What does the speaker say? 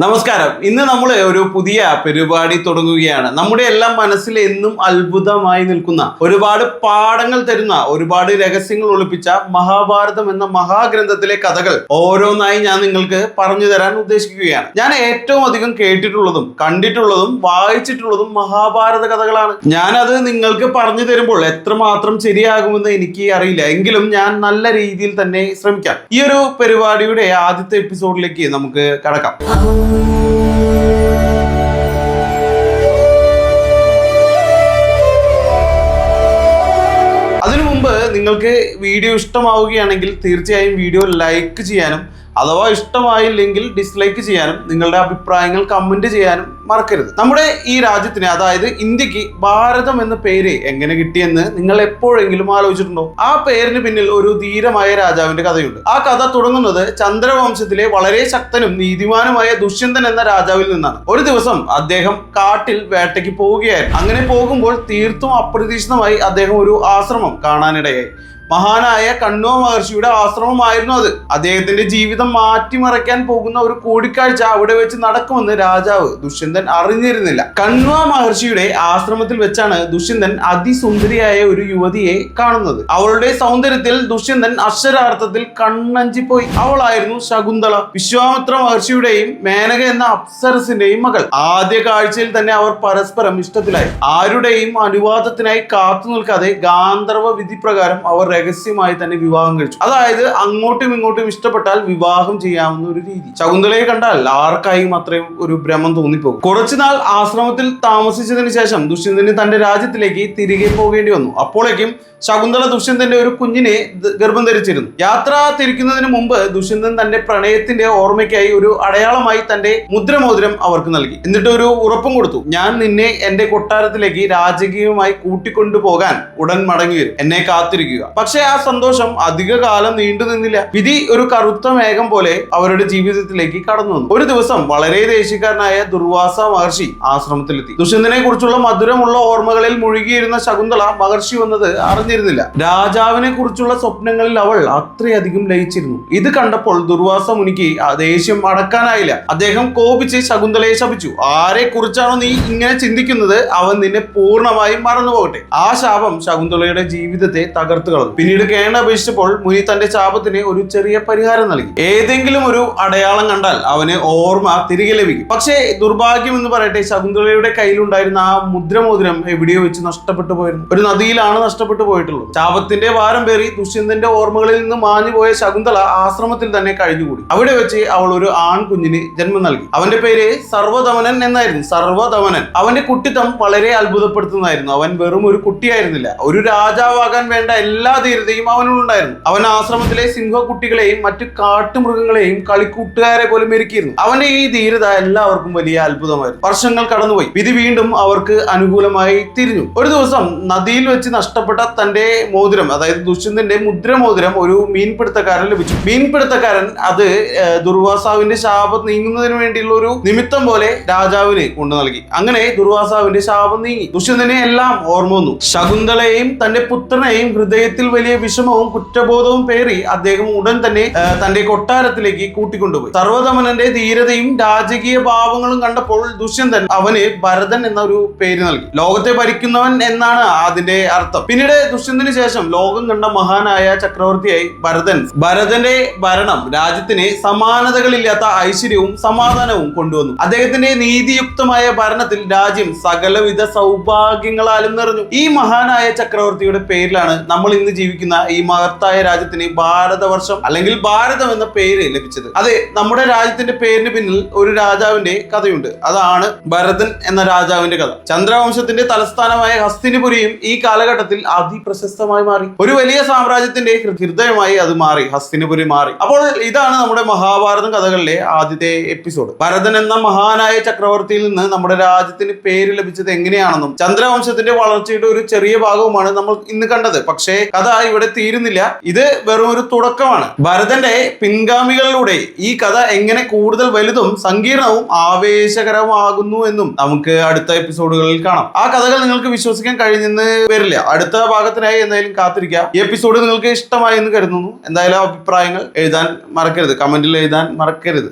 നമസ്കാരം. ഇന്ന് നമ്മൾ ഒരു പുതിയ പരിപാടി തുടങ്ങുകയാണ്. നമ്മുടെ എല്ലാം മനസ്സിൽ എന്നും അത്ഭുതമായി നിൽക്കുന്ന ഒരുപാട് പാഠങ്ങൾ തരുന്ന ഒരുപാട് രഹസ്യങ്ങൾ ഒളിപ്പിച്ച മഹാഭാരതം എന്ന മഹാഗ്രന്ഥത്തിലെ കഥകൾ ഓരോന്നായി ഞാൻ നിങ്ങൾക്ക് പറഞ്ഞു തരാൻ ഉദ്ദേശിക്കുകയാണ്. ഞാൻ ഏറ്റവും അധികം കേട്ടിട്ടുള്ളതും കണ്ടിട്ടുള്ളതും വായിച്ചിട്ടുള്ളതും മഹാഭാരത കഥകളാണ്. ഞാനത് നിങ്ങൾക്ക് പറഞ്ഞു തരുമ്പോൾ എത്രമാത്രം ശരിയാകുമെന്ന് എനിക്ക് അറിയില്ല. എങ്കിലും ഞാൻ നല്ല രീതിയിൽ തന്നെ ശ്രമിക്കാം. ഈ ഒരു പരിപാടിയുടെ ആദ്യത്തെ എപ്പിസോഡിലേക്ക് നമുക്ക് കടക്കാം. അതിനു മുമ്പ് നിങ്ങൾക്ക് വീഡിയോ ഇഷ്ടമാവുകയാണെങ്കിൽ തീർച്ചയായും വീഡിയോ ലൈക്ക് ചെയ്യാനും അഥവാ ഇഷ്ടമായില്ലെങ്കിൽ ഡിസ്ലൈക്ക് ചെയ്യാനും നിങ്ങളുടെ അഭിപ്രായങ്ങൾ കമന്റ് ചെയ്യാനും മറക്കരുത്. നമ്മുടെ ഈ രാജ്യത്തിന് അതായത് ഇന്ത്യയ്ക്ക് ഭാരതം എന്ന പേര് എങ്ങനെ കിട്ടിയെന്ന് നിങ്ങൾ എപ്പോഴെങ്കിലും ആലോചിച്ചിട്ടുണ്ടോ? ആ പേരിന് പിന്നിൽ ഒരു ധീരമായ രാജാവിന്റെ കഥയുണ്ട്. ആ കഥ തുടങ്ങുന്നത് ചന്ദ്രവംശത്തിലെ വളരെ ശക്തനും നീതിമാനുമായ ദുഷ്യന്തൻ എന്ന രാജാവിൽ നിന്നാണ്. ഒരു ദിവസം അദ്ദേഹം കാട്ടിൽ വേട്ടയ്ക്ക് പോവുകയായിരുന്നു. അങ്ങനെ പോകുമ്പോൾ തീർത്തും അപ്രതീക്ഷിതമായി അദ്ദേഹം ഒരു ആശ്രമം കാണാനിടയായി. മഹാനായ കണ്ണുവ മഹർഷിയുടെ ആശ്രമമായിരുന്നു അത്. അദ്ദേഹത്തിന്റെ ജീവിതം മാറ്റിമറിക്കാൻ പോകുന്ന ഒരു കൂടിക്കാഴ്ച അവിടെ വെച്ച് നടക്കുമെന്ന് രാജാവ് ദുഷ്യന്തൻ അറിഞ്ഞിരുന്നില്ല. കണ്വ മഹർഷിയുടെ ആശ്രമത്തിൽ വെച്ചാണ് ദുഷ്യന്തൻ അതിസുന്ദരിയായ ഒരു യുവതിയെ കാണുന്നത്. അവളുടെ സൗന്ദര്യത്തിൽ ദുഷ്യന്തൻ അക്ഷരാർത്ഥത്തിൽ കണ്ണഞ്ചിപ്പോയി. അവളായിരുന്നു ശകുന്തള വിശ്വാമിത്ര മഹർഷിയുടെയും മേനക എന്ന അപ്സരസിന്റെയും മകൾ. ആദ്യ കാഴ്ചയിൽ തന്നെ അവർ പരസ്പരം ഇഷ്ടത്തിലായി. ആരുടെയും അനുവാദത്തിനായി കാത്തു നിൽക്കാതെ ഗാന്ധർവ വിധി പ്രകാരം അവർ രഹസ്യമായി തന്നെ വിവാഹം കഴിച്ചു. അതായത് അങ്ങോട്ടും ഇങ്ങോട്ടും ഇഷ്ടപ്പെട്ടാൽ വിവാഹം ചെയ്യാവുന്ന ഒരു രീതി. ശകുന്തളയെ കണ്ടാൽ ആർക്കായും അത്രയും ഒരു ഭ്രമം തോന്നിപ്പോകും. കുറച്ചുനാൾ ആശ്രമത്തിൽ താമസിച്ചതിന് ശേഷം ദുഷ്യന്തന് തന്റെ രാജ്യത്തിലേക്ക് തിരികെ പോകേണ്ടി വന്നു. അപ്പോഴേക്കും ശകുന്തള ദുഷ്യന്തന്റെ ഒരു കുഞ്ഞിനെ ഗർഭം ധരിച്ചിരുന്നു. യാത്ര തിരിക്കുന്നതിന് മുമ്പ് ദുഷ്യന്തൻ തന്റെ പ്രണയത്തിന്റെ ഓർമ്മയ്ക്കായി ഒരു അടയാളമായി തന്റെ മുദ്രമോതിരം അവർക്ക് നൽകി. എന്നിട്ട് ഒരു ഉറപ്പും കൊടുത്തു. ഞാൻ നിന്നെ എന്റെ കൊട്ടാരത്തിലേക്ക് രാജകീയമായി കൂട്ടിക്കൊണ്ടുപോകാൻ ഉടൻ മടങ്ങി വരും. എന്നെ കാത്തിരിക്കുക. പക്ഷേ ആ സന്തോഷം അധിക കാലം നീണ്ടു നിന്നില്ല. വിധി ഒരു കറുത്ത മേഘം പോലെ അവരുടെ ജീവിതത്തിലേക്ക് കടന്നു വന്നു. ഒരു ദിവസം വളരെ ദേശീയക്കാരനായ ദുർവാസ മഹർഷി ആശ്രമത്തിലെത്തി. ദുഷ്യന്തനെ കുറിച്ചുള്ള മധുരമുള്ള ഓർമ്മകളിൽ മുഴുകിയിരുന്ന ശകുന്തള മഹർഷി വന്നത് അറിഞ്ഞിരുന്നില്ല. രാജാവിനെ കുറിച്ചുള്ള സ്വപ്നങ്ങളിൽ അവൾ അത്രയധികം ലയിച്ചിരുന്നു. ഇത് കണ്ടപ്പോൾ ദുർവാസ മുനിക്ക് ദേഷ്യം അടക്കാനായില്ല. അദ്ദേഹം കോപിച്ച് ശകുന്തളയെ ശപിച്ചു. ആരെ കുറിച്ചാണോ നീ ഇങ്ങനെ ചിന്തിക്കുന്നത്? അവൻ നിന്നെ പൂർണമായും മറന്നുപോകട്ടെ. ആ ശാപം ശകുന്തളയുടെ ജീവിതത്തെ തകർത്തു കളഞ്ഞു. പിന്നീട് കേണ അപേക്ഷിച്ചപ്പോൾ മുനി തന്റെ ശാപത്തിന് ഒരു ചെറിയ പരിഹാരം നൽകി. ഏതെങ്കിലും ഒരു അടയാളം കണ്ടാൽ അവന് ഓർമ്മ തിരികെ ലഭിക്കും. പക്ഷേ ദുർഭാഗ്യം എന്ന് പറയട്ടെ ശകുന്തളയുടെ കയ്യിലുണ്ടായിരുന്ന ആ മുദ്രമോതിരം എവിടെയോ വെച്ച് നഷ്ടപ്പെട്ടു പോയിരുന്നു. ഒരു നദിയിലാണ് നഷ്ടപ്പെട്ടു പോയിട്ടുള്ളത്. ശാപത്തിന്റെ ഭാരം പേറി ദുഷ്യന്തന്റെ ഓർമ്മകളിൽ നിന്ന് മാഞ്ഞു പോയ ശകുന്തള ആശ്രമത്തിൽ തന്നെ കഴിഞ്ഞുകൂടി. അവിടെ വെച്ച് അവൾ ഒരു ആൺകുഞ്ഞിന് ജന്മം നൽകി. അവന്റെ പേര് സർവധമനൻ എന്നായിരുന്നു. സർവധമനൻ അവന്റെ കുട്ടിത്തം വളരെ അത്ഭുതപ്പെടുത്തുന്നതായിരുന്നു. അവൻ വെറും ഒരു കുട്ടിയായിരുന്നില്ല. ഒരു രാജാവാകാൻ വേണ്ട എല്ലാ ധീരതയും അവനുണ്ടായിരുന്നു. അവൻ ആശ്രമത്തിലെ സിംഹക്കുട്ടികളെയും മറ്റു കാട്ടുമൃഗങ്ങളെയും കളിക്കൂട്ടുകാരെ പോലെ മെരുക്കിയിരുന്നു. അവന്റെ ഈ ധീരത എല്ലാവർക്കും വലിയ അത്ഭുതമായിരുന്നു. വർഷങ്ങൾ കടന്നുപോയി. വിധി വീണ്ടും അവർക്ക് അനുകൂലമായി തിരിഞ്ഞു. ഒരു ദിവസം നദിയിൽ വെച്ച് നഷ്ടപ്പെട്ട തന്റെ മോതിരം അതായത് ദുഷ്യന്തന്റെ മുദ്രമോതിരം ഒരു മീൻപിടുത്തക്കാരൻ ലഭിച്ചു. മീൻപിടുത്തക്കാരൻ അത് ദുർവാസാവിന്റെ ശാപം നീങ്ങുന്നതിന് വേണ്ടിയുള്ള ഒരു നിമിത്തം പോലെ രാജാവിന് കൊണ്ടു നൽകി. അങ്ങനെ ദുർവാസാവിന്റെ ശാപം നീങ്ങി. ദുഷ്യന്തനെ എല്ലാം ഓർമ്മ വന്നു. ശകുന്തളയെയും തന്റെ പുത്രനെയും ഹൃദയത്തിൽ വലിയ വിഷമവും കുറ്റബോധവും പേറി അദ്ദേഹം ഉടൻ തന്നെ തന്റെ കൊട്ടാരത്തിലേക്ക് കൂട്ടിക്കൊണ്ടുപോയി. സർവധമനന്റെ ധീരതയും രാജകീയ ഭാവങ്ങളും കണ്ടപ്പോൾ ദുഷ്യന്തൻ അവന് ഭരതൻ എന്ന ഒരു പേര് നൽകി. ലോകത്തെ ഭരിക്കുന്നവൻ എന്നാണ് അതിന്റെ അർത്ഥം. പിന്നീട് ദുഷ്യന്തന് ശേഷം ലോകം കണ്ട മഹാനായ ചക്രവർത്തിയായി ഭരതൻ. ഭരതന്റെ ഭരണം രാജ്യത്തിന് സമാനതകളില്ലാത്ത ഐശ്വര്യവും സമാധാനവും കൊണ്ടുവന്നു. അദ്ദേഹത്തിന്റെ നീതിയുക്തമായ ഭരണത്തിൽ രാജ്യം സകലവിധ സൗഭാഗ്യങ്ങളാലും നിറഞ്ഞു. ഈ മഹാനായ ചക്രവർത്തിയുടെ പേരിലാണ് നമ്മൾ ഇന്ന് ജീവിക്കുന്ന ഈ മഹത്തായ രാജ്യത്തിന് ഭാരതവർഷം അല്ലെങ്കിൽ ഭാരതം എന്ന പേര് ലഭിച്ചത്. അതെ നമ്മുടെ രാജ്യത്തിന്റെ പേരിന് പിന്നിൽ ഒരു രാജാവിന്റെ കഥയുണ്ട്. അതാണ് ഭരതൻ എന്ന രാജാവിന്റെ കഥ. ചന്ദ്രവംശത്തിന്റെ തലസ്ഥാനമായ ഹസ്തിനിപുരിയും ഈ കാലഘട്ടത്തിൽ അതിപ്രശസ്തമായി മാറി. ഒരു വലിയ സാമ്രാജ്യത്തിന്റെ ഹൃദയമായി അത് മാറി ഹസ്തിനിപുരി മാറി. അപ്പോൾ ഇതാണ് നമ്മുടെ മഹാഭാരതം കഥകളിലെ ആദ്യത്തെ എപ്പിസോഡ്. ഭരതൻ എന്ന മഹാനായ ചക്രവർത്തിയിൽ നിന്ന് നമ്മുടെ രാജ്യത്തിന് പേര് ലഭിച്ചത് എങ്ങനെയാണെന്നും ചന്ദ്രവംശത്തിന്റെ വളർച്ചയുടെ ഒരു ചെറിയ ഭാഗവുമാണ് നമ്മൾ ഇന്ന് കണ്ടത്. പക്ഷേ കഥ ഇവിടെ തീരുന്നില്ല. ഇത് വെറും ഒരു തുടക്കമാണ്. ഭരതന്റെ പിൻഗാമികളിലൂടെ ഈ കഥ എങ്ങനെ കൂടുതൽ വലുതും സങ്കീർണവും ആവേശകരമാകുന്നു എന്നും നമുക്ക് അടുത്ത എപ്പിസോഡുകളിൽ കാണാം. ആ കഥകൾ നിങ്ങൾക്ക് വിശ്വസിക്കാൻ കഴിഞ്ഞെന്ന് വരില്ല. അടുത്ത ഭാഗത്തിനായി എന്തായാലും കാത്തിരിക്കുക. ഈ എപ്പിസോഡ് നിങ്ങൾക്ക് ഇഷ്ടമായി എന്ന് കരുതുന്നു. എന്തായാലും അഭിപ്രായങ്ങൾ എഴുതാൻ മറക്കരുത്. കമന്റിൽ എഴുതാൻ മറക്കരുത്.